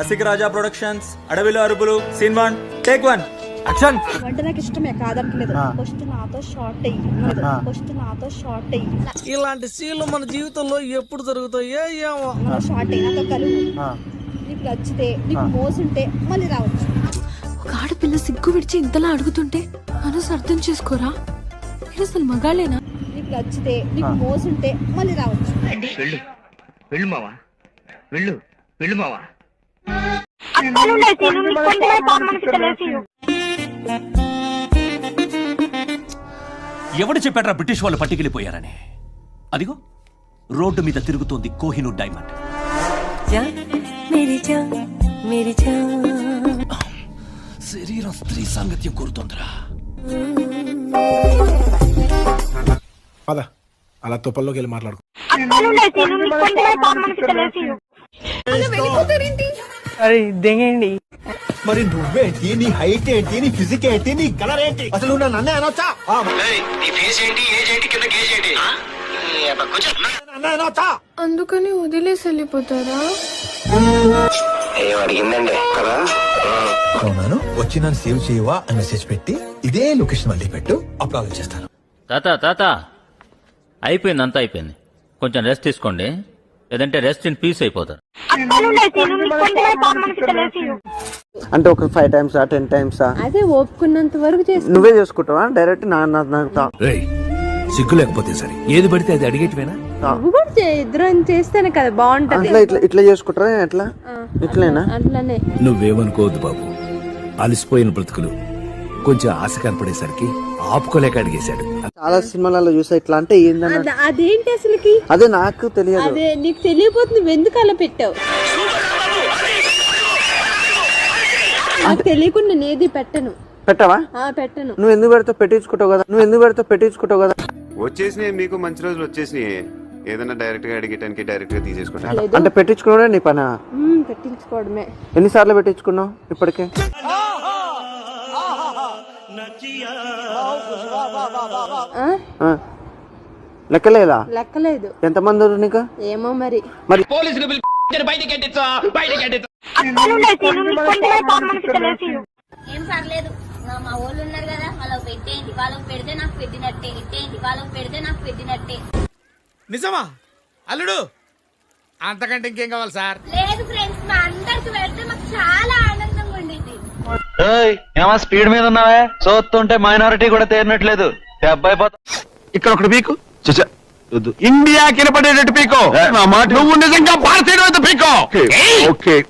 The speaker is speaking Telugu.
రసిక రాజా ప్రొడక్షన్స్ అడవిలో అరుపులు scene one take one. Action! అంటే నాకు ఇష్టమే కాదనట్లేదు. ఫస్ట్ నాతో షార్ట్ అయ్యి ఫస్ట్ నాతో షార్ట్ అయ్యి. ఇలాంటి సీన్లు మన జీవితంలో ఎప్పుడు జరుగుతాయో ఏమో. నాతో షార్ట్ అయ్యి నాతో కలువు నీకు నచ్చితే నీకు మోసుంటే మళ్ళీ రావచ్చు. ఒక ఆడపిల్ల సిగ్గు విడిచి ఇంతలా అడుగుతుంటే మనసు అర్థం చేసుకోరా? మీరు అసలు మగాళ్ళేనా? నీకు నచ్చితే నీకు మోసుంటే మళ్ళీ రావచ్చు. వెళ్ళు. వెళ్ళు మావా. వెళ్ళు. వెళ్ళు మావా. ఎవడు చెప్పాడ్రా బ్రిటిష్ వాళ్ళు పట్టుకెళ్ళిపోయారని? అదిగో రోడ్డు మీద తిరుగుతోంది కోహినూర్ డైమండ్. శరీరం స్త్రీ సాంగత్యం కోరుతోందిరా. పద అలా తుప్పల్లోకి వెళ్ళి మాట్లాడుకో. మరి నువ్వేంటి నీ హైట్ ఏంటి? నీ ఫిజిక్ ఏంటి? నీ కలర్ ఏంటి? అసలు నువ్వు నన్ను అన్నే అనొచ్చా? ఆ, నీ ఫేస్ ఏంటి? ఏజ్ ఏంటి? కింద గేజ్ ఏంటి? కొంచెం అన్నే అనొచ్చా? అందుకని వదిలేసి వెళ్ళిపోతారా? ఏం అడిగిందండి కదా? అవునాను వచ్చి నన్ను సేవ్ చేయవా అని మెసేజ్ పెట్టి ఇదే లొకేషన్ మళ్ళీ పెట్టు అప్పుడు ఆలోచిస్తాను. తాత తాత. అయిపోయింది అంతా అయిపోయింది. కొంచెం రెస్ట్ తీసుకోండి. లేదంటే రెస్ట్ ఇన్ పీస్ అయిపోతారు. అంటే ఒక ఫైవ్ టైమ్స్ టెన్ టైమ్స్ అదే ఒప్పుకున్నంత వరకు చేసి నువ్వే చేసుకుంటావా? డైరెక్ట్ నా నాకు సిగ్గు లేకపోతే సరే. ఏది పడితే అది అడిగేటివేనా? ఇద్దరం చేస్తేనే కదా బాగుంటది. అట్లా ఇట్లా ఇట్లా చేసుకుంటారా? ఎట్లా? ఇట్లేనా? అట్లనే. నువ్వేమనుకోవద్దు బాబు. అలసిపోయిన బ్రతుకులు కొంచెం ఆశ కనపడేసరికి ఆపుకోలేక అడిగేశాడు. చాలా సినిమాలలో చూసా ఇట్లా అంటే అదేంటి అసలుకి? అదే నాకు తెలియదు. అదే నీకు తెలియపోతే నువ్వు ఎందుకు అలా పెట్టావు? నాకు తెలియకుండా నేను ఏది పెట్టను. పెట్టవా? ఆ పెట్టను. నువ్వు ఎందుకు పెడతావు? పెట్టించుకుంటావు కదా. నువ్వు ఎందుకు పెడతావు? పెట్టించుకుంటావు కదా. వచ్చేసినాయి మీకు మంచి రోజులు వచ్చేసినాయి. ఏదైనా డైరెక్ట్గా అడిగేటానికి డైరెక్ట్గా తీసేసుకుంటా. అంటే పెట్టించుకోవడే నీ పనా? మ్మ్, పెట్టించుకోవడమే. ఎన్నిసార్లు పెట్టించుకున్నావు ఇప్పటికే? లెక్కలేదా? లెక్కలేదు. ఎంతమంది ఉన్నారు నీకు? ఏమో మరి. మరి పోలీసులు ఏం పర్లేదు. నా మా వాళ్ళు ఉన్నారు కదా వాళ్ళకి పెట్టేయండి. వాళ్ళకి పెడితే నాకు పెట్టినట్టే ఇట్టేయండి వాళ్ళకి పెడితే నాకు పెట్టినట్టే. నిజమా? అల్లుడు అంతకంటే ఇంకేం కావాలి సార్? లేదు ఫ్రెండ్స్ మా అందరికి పెడితే మాకు చాలా ఆనందంగా ఉండేది ఏమా స్పీడ్ మీద ఉన్నావే? చూస్తుంటే మైనారిటీ కూడా తేరినట్లేదు. అబ్బాయి ఇక్కడ ఒకటి పీకు. చూసా ఇండియా కినపడేటట్టు పీకో. నా మాట నువ్వు నిజంగా భారతీయుడు పీకో. ఓకే.